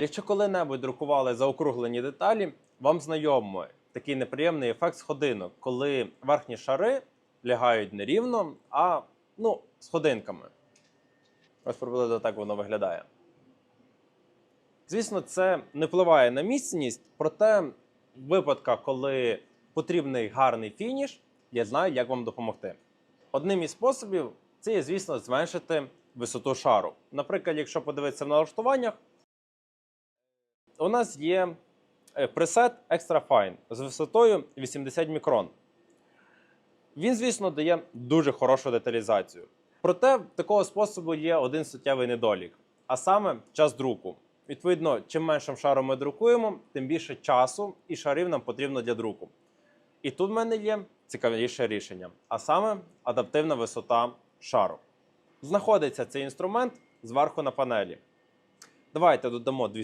Якщо коли-небудь друкували заокруглені деталі, вам знайомо такий неприємний ефект сходинок, коли верхні шари лягають не рівно, а ну, сходинками. Ось приблизно так воно виглядає. Звісно, це не впливає на міцність, проте в випадках, коли потрібний гарний фініш, я знаю, як вам допомогти. Одним із способів це є, звісно, зменшити висоту шару. Наприклад, якщо подивитися в налаштуваннях, у нас є е, пресет Extra Fine з висотою 80 мікрон. Він, звісно, дає дуже хорошу деталізацію. Проте такого способу є один суттєвий недолік, а саме час друку. Відповідно, чим меншим шаром ми друкуємо, тим більше часу і шарів нам потрібно для друку. І тут в мене є цікавіше рішення, а саме адаптивна висота шару. Знаходиться цей інструмент зверху на панелі. Давайте додамо дві